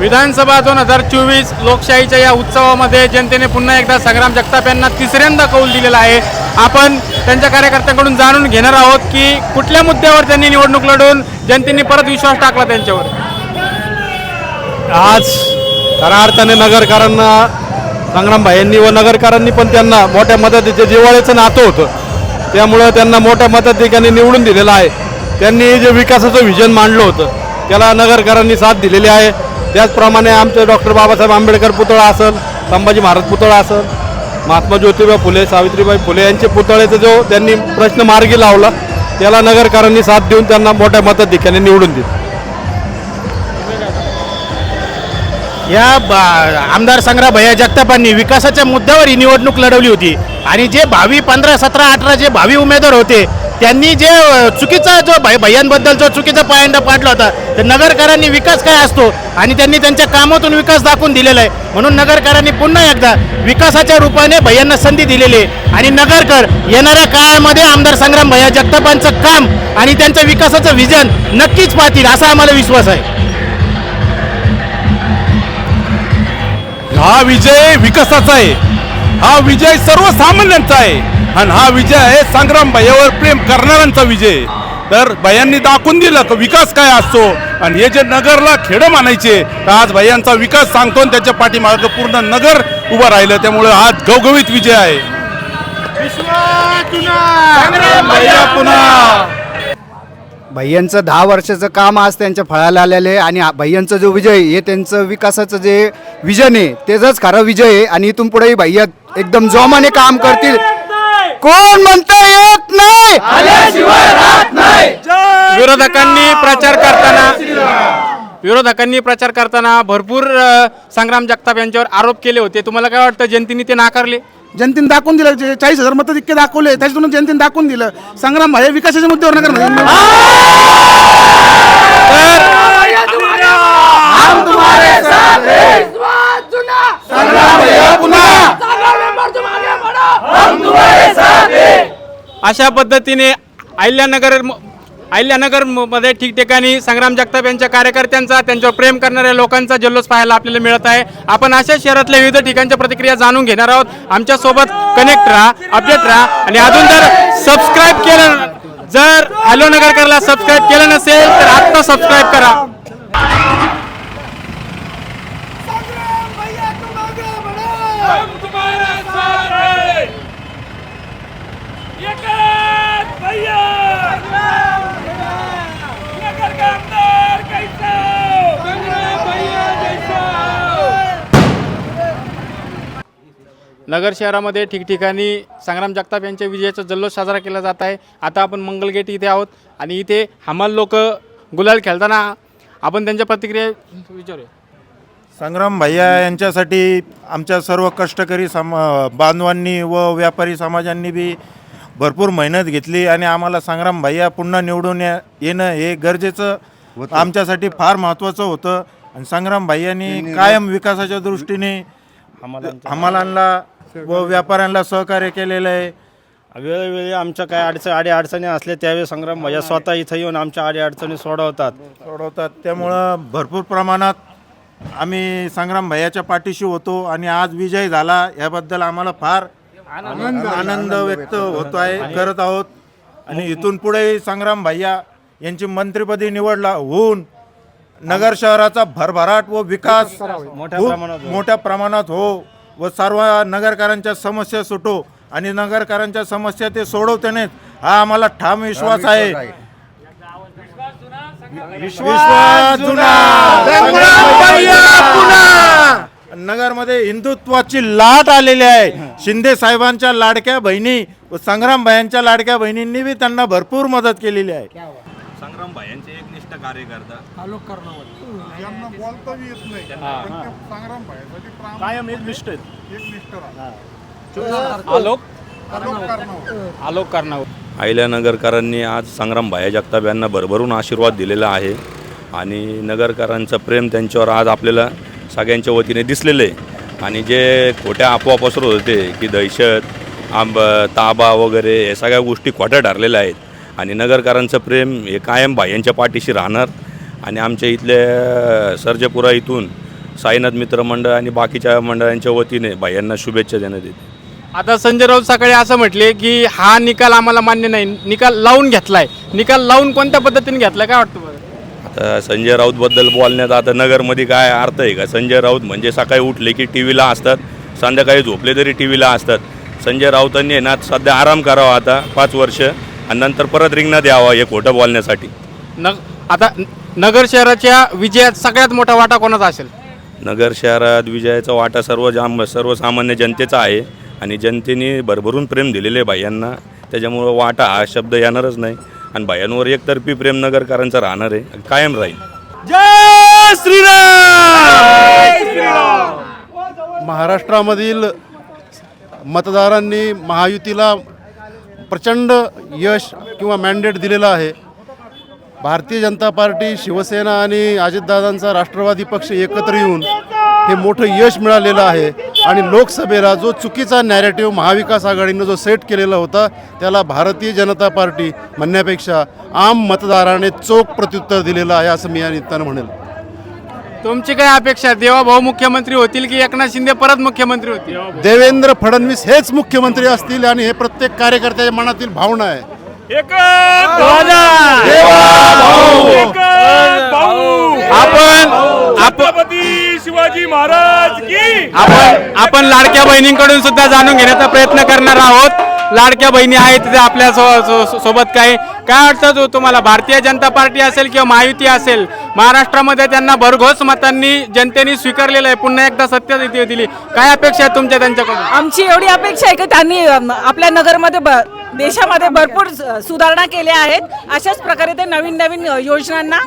विधानसभा दोन हजार चोवीस लोकशाहीच्या या उत्सवामध्ये जनतेने पुन्हा एकदा संग्राम जगताप यांना तिसऱ्यांदा कौल दिलेला आहे. आपण त्यांच्या कार्यकर्त्यांकडून जाणून घेणार आहोत की कुठल्या मुद्द्यावर त्यांनी निवडणूक लढवून जनतेने परत विश्वास टाकला त्यांच्यावर? आज खऱ्या अर्थाने नगरकरांना संग्रामभाईंनी व नगरकरांनी पण त्यांना मोठ्या मदतीचे दिवाळीचं नातं होतं. त्यामुळं त्यांना मोठ्या मताधिकांनी निवडून दिलेलं आहे. त्यांनी जे विकासाचं व्हिजन मांडलं होतं त्याला नगरकरांनी साथ दिलेली आहे. त्याचप्रमाणे आमचे डॉक्टर बाबासाहेब आंबेडकर पुतळा असेल संभाजी महाराज पुतळा असेल महात्मा ज्योतिबा फुले सावित्रीबाई फुले यांचे पुतळ्याचा जो त्यांनी प्रश्न मार्गी लावला त्याला नगरकरांनी साथ देऊन त्यांना मोठ्या मताधिकांनी निवडून दिलं. या बा- आमदार संग्राम भैया जगतापांनी विकासाच्या मुद्द्यावर ही निवडणूक लढवली होती. आणि जे भावी पंधरा सतरा अठरा जे भावी उमेदवार होते त्यांनी जे चुकीचा जो भाई भैयांबद्दल जो चुकीचा पायंडा पाडला होता तर नगरकरांनी विकास काय असतो आणि त्यांनी त्यांच्या कामातून विकास दाखवून दिलेला आहे. म्हणून नगरकरांनी पुन्हा एकदा विकासाच्या रूपाने भैयांना संधी दिलेली आहे. आणि नगरकर येणाऱ्या काळामध्ये आमदार संग्राम भैया जगतापांचं काम आणि त्यांचं विकासाचं विजन नक्कीच पाहतील असा आम्हाला विश्वास आहे. हा विजय विकासाचा आहे. हा विजय सर्वसामान्यांचा आहे. आणि हा विजय आहे संग्राम भैयावर प्रेम करणाऱ्यांचा विजय. तर भैयांनी दाखवून दिलं की विकास काय असतो? आणि हे जे नगरला खेडं मानायचे तर आज भैयांचा विकास सांगतो आणि त्याच्या पाठीमागं पूर्ण नगर उभं राहिलं. त्यामुळे आज गवगवीत विजय आहे. संग्राम भैया पुन्हा. भैयांचं दहा वर्षाचं काम आज त्यांच्या फळाला आलेलं आहे आणि भैयांचा जो विजय हे त्यांचं विकासाचं जे विजन आहे त्याचाच खरा विजय आहे. आणि इथून पुढेही भैया एकदम जोमाने काम करतील. कोण म्हणता येत नाही? विरोधकांनी प्रचार करताना विरोधकांनी प्रचार करताना भरपूर संग्राम जगताप यांच्यावर आरोप केले होते. तुम्हाला काय वाटतं जनतेने ते नाकारले? जनतेने दाखवून दिलं. चाळीस हजार मतं इतके दाखवले त्याच्यातून जनतेने दाखवून दिलं. संग्राम भाई विकासाच्या मुद्द्यावर नगर अशा पद्धतीने अहिल्यानगर अहिल्यानगरमध्ये अहिल्यानगरमध्ये ठिकठिकाणी संग्राम जगताप यांच्या कार्यकर्त्यांचा त्यांच्यावर प्रेम करणाऱ्या लोकांचा जल्लोष पाहायला आपल्याला मिळत आहे. आपण अशा शहरातल्या विविध ठिकाणच्या प्रतिक्रिया जाणून घेणार आहोत. आमच्यासोबत कनेक्ट राहा अपडेट राहा आणि अजून जर सबस्क्राईब केलं जर हॅलो नगरकरला सबस्क्राईब केलं नसेल तर आत्ता सबस्क्राईब करा. नगर शहरामध्ये ठिकठिकाणी संग्राम जगताप यांच्या विजयाचा जल्लोष साजरा केला जात आहे. आता आपण मंगलगेट इथे आहोत आणि इथे हमाल लोक गुलाल खेळताना आपण त्यांच्या प्रतिक्रिया विचारूया. संग्राम भैया यांच्यासाठी आमच्या सर्व कष्टकरी सम बांधवांनी व व्यापारी समाजांनी बी भरपूर मेहनत घेतली आणि आम्हाला संग्राम भैया पुन्हा निवडून या- येणं हे गरजेचं आमच्यासाठी फार महत्त्वाचं होतं. आणि संग्राम भैयांनी कायम विकासाच्या दृष्टीने हमालांना व व्यापाऱ्यांना सहकार्य केलेलं आहे. वेळोवेळी आमच्या काय अडचण आडी अडचणी असल्या त्यावेळी संग्राम भैया स्वतः इथं येऊन आमच्या आडी अडचणी सोडवतात. सोडवतात. त्यामुळं भरपूर प्रमाणात आम्ही संग्राम भैयाच्या पाठीशी होतो आणि आज विजय झाला याबद्दल आम्हाला फार आनंद व्यक्त होतो आहे करत आहोत. आणि इथून पुढे संग्राम भैया यांची मंत्रिपदी निवडला होऊन नगर शहराचा भरभराट व विकास मोठ्या प्रमाणात हो. व सर्व नगरकरांच्या समस्या सुटो आणि नगरकरांच्या समस्या ते सोडवतेनेच हा आम्हाला ठाम विश्वास आहे. विश्वास जुना. नगरमध्ये हिंदुत्वाची लाट आलेली आहे. शिंदे साहेबांच्या लाडक्या बहिणी व संग्राम भायांच्या लाडक्या बहिणींनी बी त्यांना भरपूर मदत केलेली आहे. संग्राम भाईंचे एकनिष्ठ कार्यकर्ता. कायम एक निष्ठ आलोक आलोक कारणावर अहिल्यानगरकरांनी आज संग्राम भाया जगताप यांना भरभरून आशीर्वाद दिलेला आहे. आणि नगरकरांचं प्रेम त्यांच्यावर आज आपल्याला सगळ्यांच्या वतीने दिसलेलं आहे. आणि जे खोट्या अफवा पसरत होते की दहशत आंब ताबा वगैरे हे सगळ्या गोष्टी खोट्या ठरलेल्या आहेत. आणि नगरकरांचं प्रेम हे कायम भायांच्या पाठीशी राहणार. आणि आमच्या इथल्या सर्जेपुरा इथून साईनाथ मित्र मंडळ आणि बाकीच्या मंडळांच्या वतीने भाईंना शुभेच्छा देण्यात येते. आता संजय राऊत सकाळी असं म्हटले की हा निकाल आम्हाला मान्य नाही. निकाल लावून घेतलाय. निकाल लावून कोणत्या पद्धतीने घेतलाय काय वाटतं बरं? आता संजय राऊतबद्दल बोलण्यात आता नगरमध्ये काय अर्थ आहे का? संजय राऊत म्हणजे सकाळी उठले की टी व्हीला असतात संध्याकाळी झोपले तरी टी व्हीला असतात. संजय राऊतांनी ना सध्या आराम करावा आता पाच वर्ष. आणि नंतर परत रिंगणात यावा हे खोटं बोलण्यासाठी. नग आता न- नगर शहराच्या विजयात सगळ्यात मोठा वाटा कोणाचा असेल? नगर शहरात विजयाचा वाटा सर्व जाम सर्वसामान्य जनतेचा आहे. आणि जनतेने भरभरून प्रेम दिलेले आहे भाईंना त्याच्यामुळं वाटा हा शब्द येणारच नाही. आणि भायांवर एकतर्फी प्रेम नगरकरांचं राहणार आहे कायम राहील. महाराष्ट्रामधील मतदारांनी महायुतीला प्रचंड यश किंवा मॅन्डेट दिलेलं आहे. भारतीय जनता पार्टी शिवसेना आणि अजितदादांचा राष्ट्रवादी पक्ष एकत्र येऊन हे मोठं यश मिळालेलं आहे. आणि लोकसभेला जो चुकीचा नॅरेटिव्ह महाविकास आघाडीनं जो सेट केलेला होता त्याला भारतीय जनता पार्टी म्हणण्यापेक्षा आम मतदाराने चोख प्रत्युत्तर दिलेलं आहे असं मी या निमित्तानं म्हणेल. तुमची काय अपेक्षा? आहे? देवा भाऊ मुख्यमंत्री होतील की एकनाथ शिंदे परत मुख्यमंत्री होतील? देवेंद्र फडणवीस हेच मुख्यमंत्री असतील आणि हे प्रत्येक कार्यकर्त्याच्या मनातील भावना आहे. आपण आपण शिवाजी महाराज की? आपण आपण लाडक्या बहिणींकडून सुद्धा जाणून घेण्याचा प्रयत्न करणार आहोत. लाडक्या बहिणी आहेत तिथे आपल्या सो- सो- सो- सोबत काय काय वाटतं तो तुम्हाला? भारतीय जनता पार्टी असेल किंवा महायुती असेल महाराष्ट्रामध्ये त्यांना भरघोस मतांनी जनतेने स्वीकारलेलं आहे. पुन्हा एकदा सत्य दिली- दिली काय अपेक्षा आहे तुमच्या त्यांच्याकडून? आमची एवढी अपेक्षा आहे की त्यांनी आपल्या नगरमध्ये ब देशामध्ये भरपूर सुधारणा केल्या आहेत. अशाच प्रकारे ते नवीन नवीन योजनांना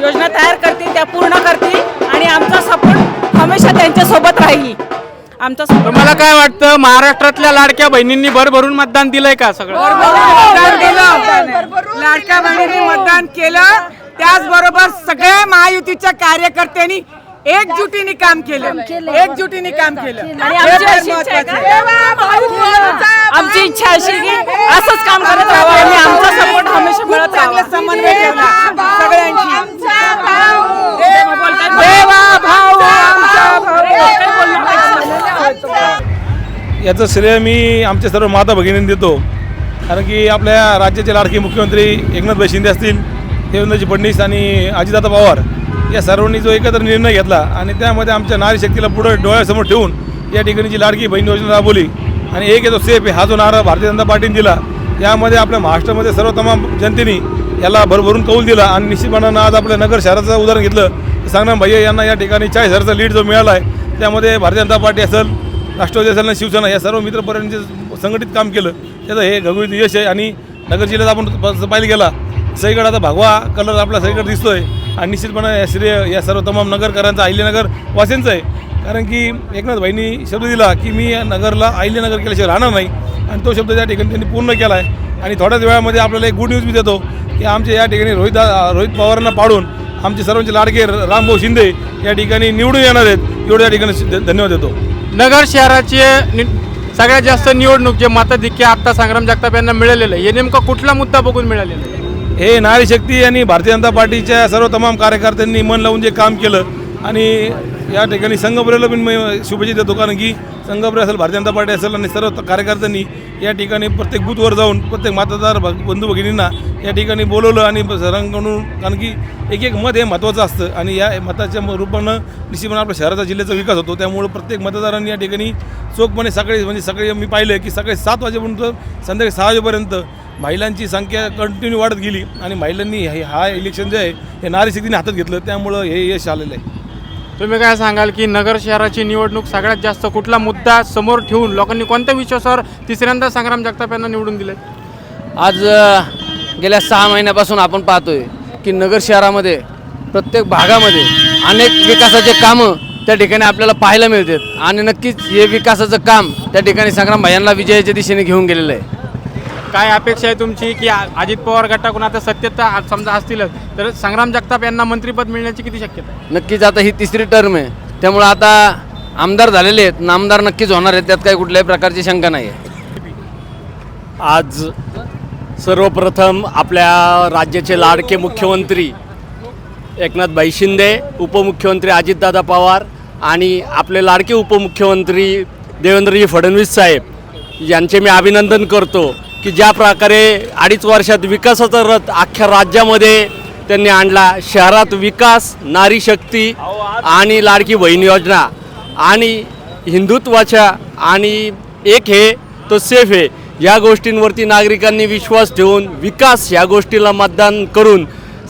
योजना तयार करतील त्या पूर्ण करतील आणि आमचा सपोर्ट हमेशा त्यांच्यासोबत राहील. आमचा तुम्हाला काय वाटतं महाराष्ट्रातल्या लाडक्या बहिणींनी भरभरून मतदान दिलंय का सगळं. लाडक्या बहिणीने मतदान केलं. त्याचबरोबर सगळ्या महायुतीच्या कार्यकर्त्यांनी एकजुटीने काम केलं. एकजुटीने काम केलं. आणि आमची इच्छा अशी की असंच काम करत राहावं. आणि आमचा सपोर्ट हमेशा मिळत चांगला समन्वय ठेवला सगळ्यांची देवा भाऊ आमचा भाऊ. याचं श्रेय मी आमच्या सर्व माता भगिनींना देतो. कारण की आपल्या राज्याचे लाडके मुख्यमंत्री एकनाथभाई शिंदे असतील देवेंद्रजी फडणवीस आणि अजितदादा पवार या सर्वांनी जो एकत्र निर्णय घेतला आणि त्यामध्ये आमच्या नारी शक्तीला पुढं डोळ्यासमोर ठेवून या ठिकाणी जी लाडकी बहीण योजना राबवली आणि एक येतो सेफ आहे. हा जो नारा भारतीय जनता पार्टीने दिला यामध्ये आपल्या महाराष्ट्रामध्ये सर्व तमाम जनतेने याला भरभरून कौल दिला आणि निश्चितपणानं आज आपल्या नगर शहराचं उदाहरण घेतलं. सांगणार भैया यांना या ठिकाणी चाळीस हजारचा लीड जो मिळाला आहे त्यामध्ये भारतीय जनता पार्टी असेल राष्ट्रवादी असेल आणि शिवसेना या सर्व मित्रपर्यंत संघटित काम केलं त्याचं हे घगुळीत यश आहे आणि नगर जिल्ह्यात आपण पाहिलं गेला सगळीकडे आता भगवा कलर आपला सगळीकडे दिसतोय. आणि निश्चितपणे या श्रेय या सर्व तमाम नगरकरांचा अहिल्यानगर वासींचं आहे. कारण की एकनाथ भाईंनी शब्द दिला की मी या नगरला अहिल्यानगर केल्याशिवाय राहणार नाही. आणि तो शब्द त्या ठिकाणी त्यांनी पूर्ण केला आहे आणि थोड्याच वेळामध्ये आपल्याला एक गुड न्यूज बी देतो की आमच्या या ठिकाणी रोहित रोहित पवारांना पाडून आमचे सर्वांचे लाडके रामभाऊ शिंदे या ठिकाणी निवडून येणार आहेत. एवढं या ठिकाणी धन्यवाद देतो. नगर शहराची नि- सगळ्यात जास्त निवडणूक जे मताधिक्य आत्ता संग्राम जगताप यांना मिळालेलं आहे. हे नेमका कुठला मुद्दा बघून मिळालेला आहे? हे नारी शक्ती आणि भारतीय जनता पार्टीच्या सर्व तमाम कार्यकर्त्यांनी मन लावून जे काम केलं आणि या ठिकाणी संघप्रेला पण शुभेच्छा देतो कारण की संघप्रे असेल भारतीय जनता पार्टी असेल आणि सर्व कार्यकर्त्यांनी या ठिकाणी प्रत्येक बूथवर जाऊन प्रत्येक मतदार बंधू भगिनींना या ठिकाणी बोलवलं आणि सरांकडून कारण की एक एक मत हे महत्त्वाचं असतं आणि या मताच्या म- रूपानं निश्चितपणे आपल्या शहराचा जिल्ह्याचा विकास होतो. त्यामुळे प्रत्येक मतदारांनी या ठिकाणी चोखपणे सकाळी म्हणजे सकाळी मी पाहिलं की सकाळी सात वाजेपर्यंत संध्याकाळी सहा वाजेपर्यंत महिलांची संख्या कंटिन्यू वाढत गेली आणि महिलांनी हे हा इलेक्शन जे आहे हे नारी शक्तीने हातात घेतलं त्यामुळं हे यश आलेलं आहे. तुम्ही काय सांगाल की नगर शहराची निवडणूक सगळ्यात जास्त कुठला मुद्दा समोर ठेवून लोकांनी कोणत्या विश्वासावर तिसऱ्यांदा संग्राम जगताप यांना निवडून दिले आज गेल्या सहा महिन्यापासून आपण पाहतोय की नगर शहरामध्ये प्रत्येक भागामध्ये अनेक विकासाचे कामं त्या ठिकाणी आपल्याला पाहायला मिळतात. आणि नक्कीच हे विकासाचं काम त्या ठिकाणी संग्राम भाईंना विजयाच्या दिशेने घेऊन गेलेलं आहे. काय अपेक्षा आहे तुमची की अजित पवार गटाकडून आता सत्तेत आ- समजा असतीलच तर संग्राम जगताप यांना मंत्रीपद मिळण्याची किती शक्यता आहे? नक्कीच आता ही तिसरी टर्म आहे. त्यामुळं आता आमदार झालेले आहेत. नामदार नक्कीच होणार आहेत. त्यात काही कुठल्याही प्रकारची शंका नाही आहे आज सर्वप्रथम आपल्या राज्याचे लाडके मुख्यमंत्री एकनाथभाई शिंदे उपमुख्यमंत्री अजितदादा पवार आणि आपले लाडके उपमुख्यमंत्री देवेंद्रजी फडणवीस साहेब यांचे मी अभिनंदन करतो की ज्या प्रकारे अडीच वर्षात विकासाचा रथ अख्ख्या राज्यामध्ये त्यांनी आणला. शहरात विकास नारी शक्ती आणि लाडकी बहीण योजना आणि हिंदुत्वाच्या आणि एक हे तो सेफ आहे या गोष्टींवरती नागरिकांनी विश्वास ठेवून विकास या गोष्टीला मतदान करून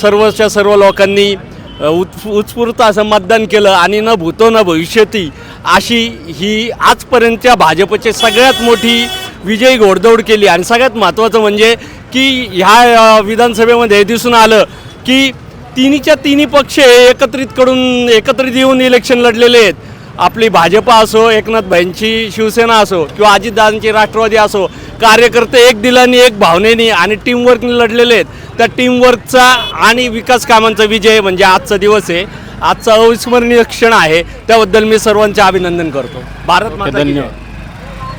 सर्वच्या सर्व लोकांनी अ, उत्स्फूर्त असं मतदान केलं आणि न भूतो न भविष्यती अशी ही आजपर्यंतच्या भाजपचे सगळ्यात मोठी विजयी घोडदौड केली. आणि सगळ्यात महत्त्वाचं म्हणजे की ह्या विधानसभेमध्ये हे दिसून आलं की तिन्हीच्या तिन्ही पक्ष एकत्रितकडून एकत्रित कडून एकत्रित येऊन इलेक्शन लढलेले आहेत. आपली भाजपा असो एकनाथ भाईंची शिवसेना असो किंवा अजितदादांची राष्ट्रवादी असो कार्यकर्ते एक दिलाने एक भावनेने आणि टीमवर्कने लढलेले आहेत. त्या टीमवर्कचा आणि विकास कामांचा विजय म्हणजे आजचा दिवस आहे. आजचा अविस्मरणीय क्षण आहे. त्याबद्दल मी सर्वांचे अभिनंदन करतो. भारत माता